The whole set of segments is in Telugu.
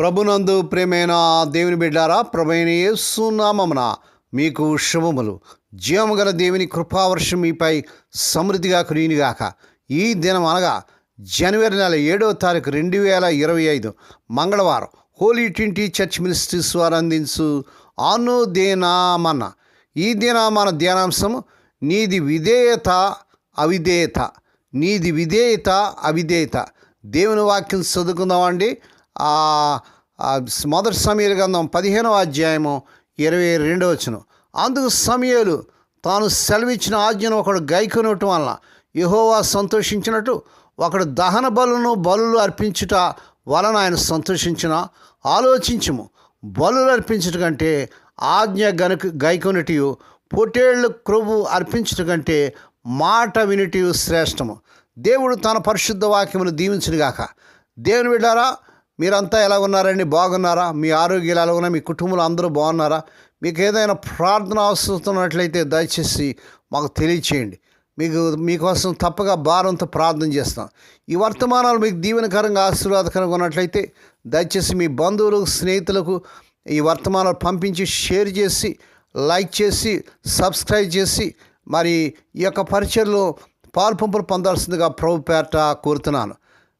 ప్రభునందు ప్రేమైన దేవుని బిడ్డారా ప్రభైన యేసునామమున మీకు శుభములు. జీవము గల దేవుని కృపావర్షం మీపై సమృద్ధిగా కురియునిగాక ఈ దినం అనగా జనవరి నెల ఏడవ తారీఖు రెండు వేల ఇరవై ఐదు మంగళవారం హోలీ ట్వంటీ చర్చ్ మినిస్ట్రీస్ వారు అందించు అనుదేనామన్న ఈ దినామన ధ్యానాంశము ధ్యానాంశం నీది విధేయత అవిధేయత. నీది విధేయత అవిధేయత. దేవుని వాక్యం చదువుకుందామండి. అండి మొదటి సమయలు గ్రంథం పదిహేనవ అధ్యాయము ఇరవై రెండవ వచ్చును అందుకు సమయాలు తాను సెలవిచ్చిన ఆజ్ఞను ఒకడు గైకొనటం వలన యహోవా సంతోషించినట్టు ఒకడు దహన బలును బలులు అర్పించుట వలన ఆయన సంతోషించిన ఆలోచించము. బలులు అర్పించట కంటే ఆజ్ఞ గనుక గైకొనటియు పొటేళ్ళు క్రొవ్వు అర్పించట కంటే మాట వినిటియు శ్రేష్టము. దేవుడు తన పరిశుద్ధ వాక్యమును దీవించునుగాక. దేవుని బిడ్డారా మీరంతా ఎలా ఉన్నారండి బాగున్నారా? మీ ఆరోగ్యాలు ఎలా ఉన్నాయి మీ కుటుంబంలో అందరూ బాగున్నారా? మీకు ఏదైనా ప్రార్థన అవసరమైనట్లయితే దయచేసి మాకు తెలియచేయండి. మీకు మీకోసం తప్పగా భారంతో ప్రార్థన చేస్తాం. ఈ వర్తమానాలు మీకు దీవెనకరంగా ఆశీర్వాదకరంగా ఉన్నట్లయితే దయచేసి మీ బంధువులకు స్నేహితులకు ఈ వర్తమానాలు పంపించి షేర్ చేసి లైక్ చేసి సబ్స్క్రైబ్ చేసి మరి ఈ యొక్క పరిచయలో పాల్పంపులు పొందాల్సిందిగా ప్రభు పేట కోరుతున్నాను.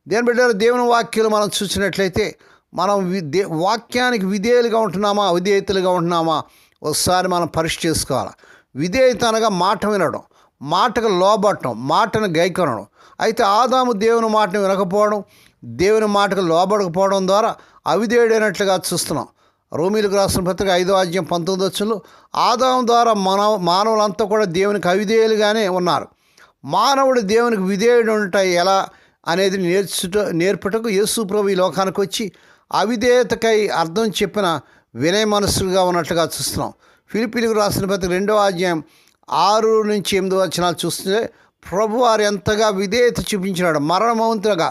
దేని బిడ్డ దేవుని వాక్యాలు మనం చూసినట్లయితే మనం దే వాక్యానికి విధేయులుగా ఉంటున్నామా? విధేయతలుగా ఉంటున్నామా? ఒకసారి మనం పరీక్ష చేసుకోవాలి. విధేయత అనగా మాట వినడం మాటకు లోబడటం మాటను గైకొనడం. అయితే ఆదాము దేవుని మాటను వినకపోవడం దేవుని మాటకు లోబడకపోవడం ద్వారా అవిధేయుడైనట్లుగా చూస్తున్నాం. రోమిలకు రాసిన పత్రిక ఐదో అధ్యాయం పంతొమ్మిది వచ్చులు ఆదాము ద్వారా మానవ మానవులంతా కూడా దేవునికి అవిధేయులుగానే ఉన్నారు. మానవుడు దేవునికి విధేయుడు ఉంటాయి ఎలా? అనేది నేర్చుట నేర్పుటకు యేసు ప్రభు ఈ లోకానికి వచ్చి అవిధేయతకై అర్థం చెప్పిన వినయ మనస్సులుగా ఉన్నట్లుగా చూస్తున్నాం. ఫిలిపిలకు రాసిన ప్రతి రెండవ అధ్యాయం ఆరు నుంచి ఎనిమిది వచనాలు చూస్తే ప్రభు వారు ఎంతగా విధేయత చూపించినాడు మరణమవంతులుగా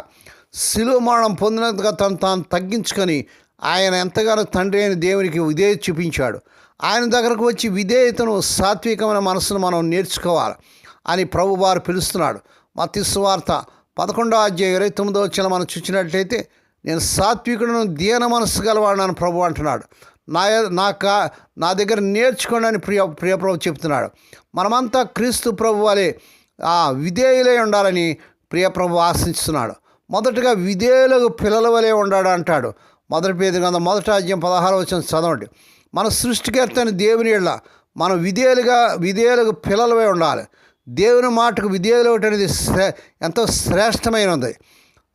శిలువ మరణం పొందినంతగా తను తాను తగ్గించుకొని ఆయన ఎంతగానో తండ్రి అయిన దేవునికి విధేయత చూపించాడు. ఆయన దగ్గరకు వచ్చి విధేయతను సాత్వికమైన మనసును మనం నేర్చుకోవాలి అని ప్రభు వారు పిలుస్తున్నాడు. మత్తి వార్త పదకొండో అధ్యాయం ఇరవై తొమ్మిదో వచ్చిన మనం చూసినట్లయితే నేను సాత్వికుడును దీన మనసు గలవాడని ప్రభు అంటున్నాడు. నా నా కా నా దగ్గర నేర్చుకోండి అని ప్రియ ప్రియప్రభు చెప్తున్నాడు. మనమంతా క్రీస్తు ప్రభు వలె ఆ విధేయులై ఉండాలని ప్రియ ప్రభు ఆశిస్తున్నాడు. మొదటగా విధేయులకు పిల్లల వలె ఉండాడు అంటాడు. మొదటి పేద కదా మొదటి అధ్యాయం పదహారు వచ్చిన చదవండి. మన సృష్టికర్త అని దేవుని ఇళ్ళ మనం విధేయులుగా విధేయులకు పిల్లలవై ఉండాలి. దేవుని మాటకు విధేయులు ఒకటి అనేది శ్రే ఎంతో శ్రేష్టమైనది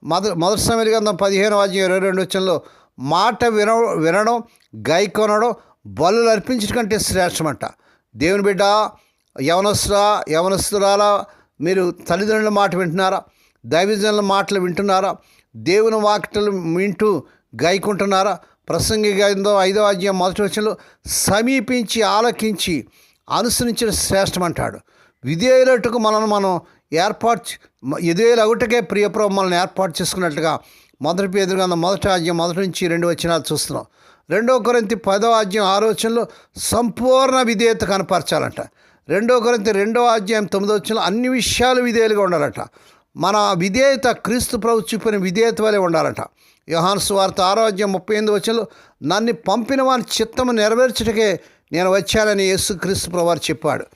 మొదటి మొదటి సమయం గ్రంథం పదిహేను వాద్యం ఇరవై రెండు వచ్చంలో మాట విన వినడం గైకొనడం బలులు అర్పించడం కంటే శ్రేష్టమంట. దేవుని బిడ్డ యవనస్తురా యవనస్తురాలా మీరు తల్లిదండ్రుల మాట వింటున్నారా? దైవజనుల మాటలు వింటున్నారా? దేవుని వాకిటలు వింటూ గైకుంటున్నారా ప్రసంగి గ్రంథం ఐదో అధ్యాయం మొదటి వచ్చంలో సమీపించి ఆలకించి అనుసరించిన శ్రేష్టమంటాడు. విధేయులట్టుకు మనల్ని మనం ఏర్పాటు చే- ఒకటికే ప్రియప్రభు మనల్ని ఏర్పాటు చేసుకున్నట్లుగా మొదటి పేదరు మొదటి ఆజ్యం మొదటి నుంచి రెండు వచ్చినాలు చూస్తున్నాం. రెండో కొరింతి పదో ఆజ్యం ఆలోచనలో సంపూర్ణ విధేయత కనపరచాలంట. రెండో కొరింత రెండో అధ్యాయం తొమ్మిదో వచ్చిన అన్ని విషయాలు విధేయులుగా ఉండాలట. మన విధేయత క్రీస్తు ప్రభు చూపిన విధేయత వలె ఉండాలట. యోహాను వార్త ఆరో ముప్పై ఎనిమిది వచ్చంలో నన్ను పంపిన వాని చిత్తము నెరవేర్చుటకే నేను వచ్చానని యేసు క్రీస్తు ప్రభు వారు చెప్పాడు.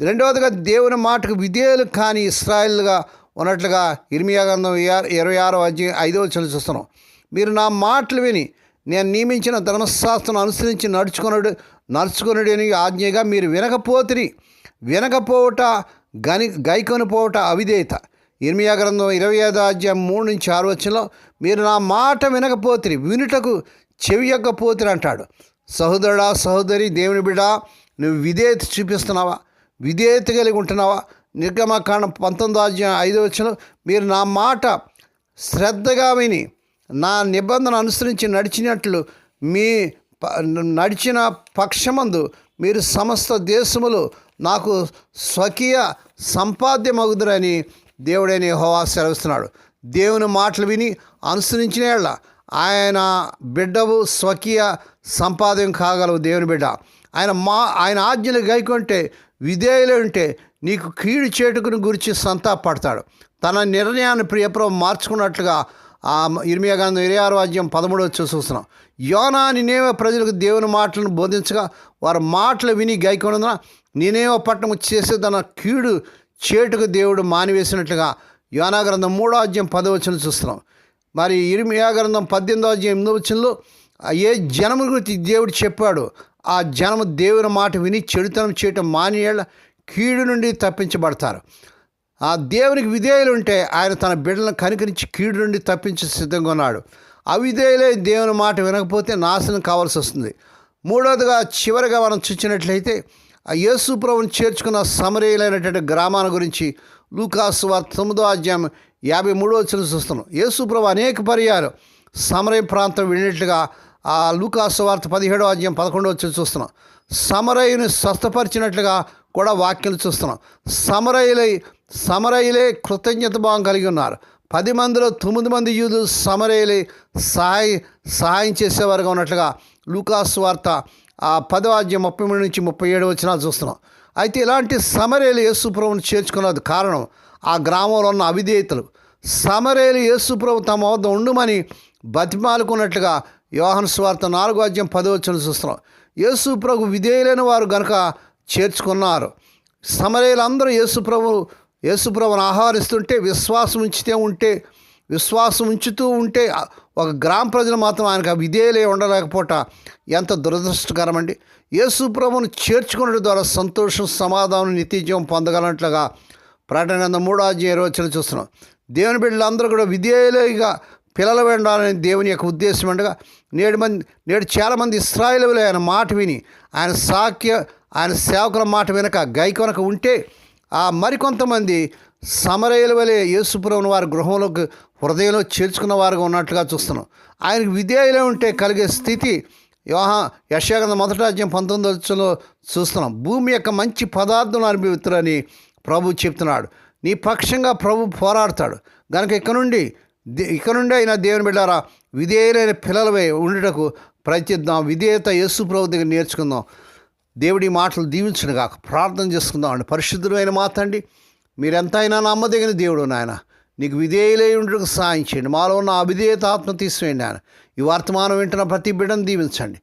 రెండవదిగా దేవుని మాటకు విధేయులు కాని ఇస్రాయిల్గా ఉన్నట్లుగా ఇర్మియా గంధం ఇరవై ఆరో అధ్యాయం ఐదవ చలి చూస్తున్నాం. మీరు నా మాటలు విని నేను నియమించిన ధర్మశాస్త్రం అనుసరించి నడుచుకున్నాడు నడుచుకున్నాడు అని ఆజ్ఞగా మీరు వినకపోతిరి. వినకపోవట గని గైకొని పోవట అవిధేయత. ఇర్మియా గ్రంథం ఇరవై ఐదో అధ్యాయం మూడు నుంచి ఆరు వచ్చంలో మీరు నా మాట వినకపోతిరి వినుటకు చెవి యొక్కపోతిరి అంటాడు. సహోదరుడా సహోదరి దేవుని బిడా నువ్వు విధేయత చూపిస్తున్నావా? విధేయత కలిగి ఉంటున్నావా? నిర్గమకాండం పంతొమ్మిదో అధ్యాయం ఐదో వచ్చిన మీరు నా మాట శ్రద్ధగా విని నా నిబంధన అనుసరించి నడిచినట్లు మీ ప- నడిచిన పక్షమందు మీరు సమస్త దేశములు నాకు స్వకీయ సంపాద్యమగుదురని దేవుడైన హోవా సెలవిస్తున్నాడు. దేవుని మాటలు విని అనుసరించిన వాళ్ళ ఆయన బిడ్డవు స్వకీయ సంపాదన కాగలవు దేవుని బిడ్డ. ఆయన మా ఆయన ఆజ్ఞలు గైకుంటే విధేయులు ఉంటే నీకు కీడు చేటుకుని గురించి సంతాపడతాడు తన నిర్ణయాన్ని ప్రియప్రభు మార్చుకున్నట్లుగా ఆ ఇర్మియా గ్రంథం ఇరవై ఆరు అధ్యాయం పదమూడు వచ్చి చూస్తున్నాం. యోనా నినేవ ప్రజలకు దేవుని మాటలను బోధించగా వారి మాటలు విని గైకొనందున నేనేవ పట్టణం చేసే తన కీడు చేటుకు దేవుడు మానివేసినట్లుగా యోనా గ్రంథం మూడో అధ్యాయం పదవచనం చూస్తున్నాం. మరి ఇరిమియా గ్రంథం పద్దెనిమిదో అధ్యాయం ఎనిమిదో వచనంలో ఏ జనము గురించి దేవుడు చెప్పాడు ఆ జనము దేవుని మాట విని చెడుతనం చేయటం మానేళ్ళ కీడు నుండి తప్పించబడతారు. ఆ దేవునికి విధేయులు ఉంటే ఆయన తన బిడ్డలను కనికరించి కీడు నుండి తప్పించి సిద్ధంగా ఉన్నాడు. అవిధేయులే దేవుని మాట వినకపోతే నాశనం కావాల్సి వస్తుంది. మూడవదిగా చివరిగా మనం చూసినట్లయితే ఆ యేసు ప్రభుని చేర్చుకున్న సమరీయులైనటువంటి గ్రామాల గురించి లూకాసు వార్త తొమ్మిదో అధ్యాయం యాభై మూడో వచ్చిన చూస్తున్నాం. యేసుప్రభు అనేక పర్యాలు సమరయ ప్రాంతం వెళ్ళినట్లుగా ఆ లూకాసు వార్త పదిహేడో అధ్యాయం పదకొండో వచ్చిన చూస్తున్నాం. సమరయుని స్వస్థపరిచినట్లుగా కూడా వాక్యాలు చూస్తున్నాం. సమరయులై సమరయులే కృతజ్ఞత భావం కలిగి ఉన్నారు. పది మందిలో తొమ్మిది మంది యూదు సమరయులై సహాయ సహాయం చేసేవారుగా ఉన్నట్లుగా లూకాసు వార్త ఆ పదో అధ్యాయం ముప్పై మూడు నుంచి ముప్పై ఏడు వచ్చినా చూస్తున్నాం. అయితే ఇలాంటి సమరేలు యేసుప్రభుని చేర్చుకున్నది కారణం ఆ గ్రామంలో ఉన్న అవిధేయతలు. సమరేలు యేసుప్రభు తమ వద్ద ఉండుమని బతిమాలుకున్నట్లుగా యోహన్ స్వార్థ నాలుగో అధ్యాయం పదో చూస్తున్నాం. యేసుప్రభు విధేయులైన వారు గనక చేర్చుకున్నారు. సమరేలందరూ యేసుప్రభు యేసుప్రభును ఆహ్వానిస్తుంటే విశ్వాసం ఉంచితే ఉంటే విశ్వాసం ఉంచుతూ ఉంటే ఒక గ్రామ ప్రజలు మాత్రం ఆయనకు ఆ విధేయులే ఉండలేకపోవట ఎంత దురదృష్టకరమండి. యేసుప్రభును చేర్చుకున్నట్టు ద్వారా సంతోషం సమాధానం నిత్యజీవం పొందగలనట్లుగా ప్రకటన మూడో అధ్యాయ రోజులు చూస్తున్నాం. దేవుని బిడ్డలందరూ కూడా విధేయులుగా పిల్లలు వెళ్ళాలని దేవుని యొక్క ఉద్దేశం ఉండగా నేడు మంది నేడు చాలామంది ఇస్రాయిలు ఆయన మాట విని ఆయన సాక్య ఆయన సేవకుల మాట వెనక గైకొనక ఉంటే ఆ మరికొంతమంది సమరయుల వలె యేసుపురం వారి గృహంలోకి హృదయంలో చేర్చుకున్న వారుగా ఉన్నట్లుగా చూస్తున్నాం. ఆయనకు విధేయులే ఉంటే కలిగే స్థితి వివాహ యశాగంధ మొదటి రాజ్యం పంతొమ్మిది వచ్చలో చూస్తున్నాం. భూమి యొక్క మంచి పదార్థం అనుభవితులని ప్రభు చెప్తున్నాడు. నీ పక్షంగా ప్రభు పోరాడతాడు. కనుక ఇక్కడ నుండి దే- ఇక నుండి అయినా దేవుని బిడ్డారా విధేయులైన పిల్లలవై ఉండుటకు ప్రయత్నిద్దాం. విధేయత యేసు ప్రభు దగ్గర నేర్చుకుందాం. దేవుడి మాటలు దీవించను కాక ప్రార్థన చేసుకుందాం అండి. పరిశుద్ధులైన మాత అండి మీరెంతైనా నమ్మదగిన దేవుడు నాయన. నీకు విధేయులై ఉండటకు సాయం చేయండి. మాలో ఉన్న అవిధేయత ఆత్మ తీసివేయండి ఆయన ఈ వర్తమానం వింటున్న ప్రతి బిడ్డను దీవించండి.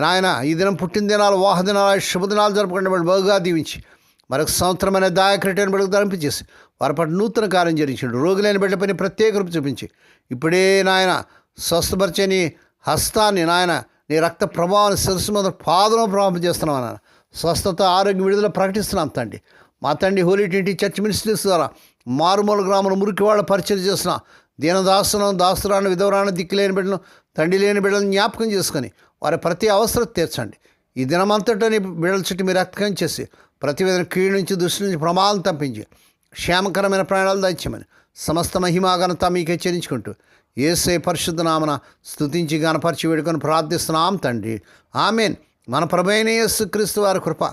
నాయన ఈ దినం పుట్టిన దినాలు వాహ దినాలు శుభదినాలు జరుపుకుంటే బహుగా దీవించి మరొక సంవత్సరమైన దాయకరటైన బిడ్డకు ధరింపచేసి వారి పట్ల నూతన కార్యం జరిగించండి రోగులైన బిడ్డ పని ప్రత్యేక రూపు చూపించి. ఇప్పుడే నాయన స్వస్థపరచని హస్తాన్ని నాయన నీ రక్త ప్రభావాన్ని శిరస్సు మీద పాదం ప్రభావం చేస్తున్నాం నాయన? స్వస్థత ఆరోగ్య విడుదల ప్రకటిస్తున్నాం తండ్రి. మా తండ్రి హోలీ ట్వంటీ చర్చ్ మినిస్ట్రీస్ ద్వారా మారుమూల గ్రామంలో మురికి వాళ్ళ పరిచయం చేసిన దీనదాసులను దాసురాన్ని విధవరాన్ని దిక్కులేని బిడ్డను తండ్రి లేని బిడ్డలను జ్ఞాపకం చేసుకొని వారి ప్రతి అవసరం తీర్చండి. ఈ దినమంతటని బిడ్డల చుట్టూ మీరు రక్తం చేసి ప్రతి విధంగా కీడు నుంచి దృష్టి నుంచి ప్రమాదం తప్పించి క్షేమకరమైన ప్రయాణాలు దయచేయమని సమస్త మహిమాఘనత మీకే చెల్లించుకుంటూ ఏసే పరిశుద్ధ నామన స్థుతించి గణపరిచి వేడుకొని ప్రార్థిస్తున్నాం తండ్రి. ఆమెన్. మన ప్రభైన యేసు క్రీస్తు వారి కృప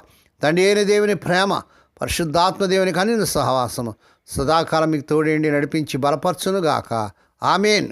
తండ్రి అయిన దేవుని ప్రేమ పరిశుద్ధాత్మ దేవుని కనిన సహవాసము సదాకాలం మీకు తోడేండి నడిపించి బలపరచునుగాక. ఆమెన్.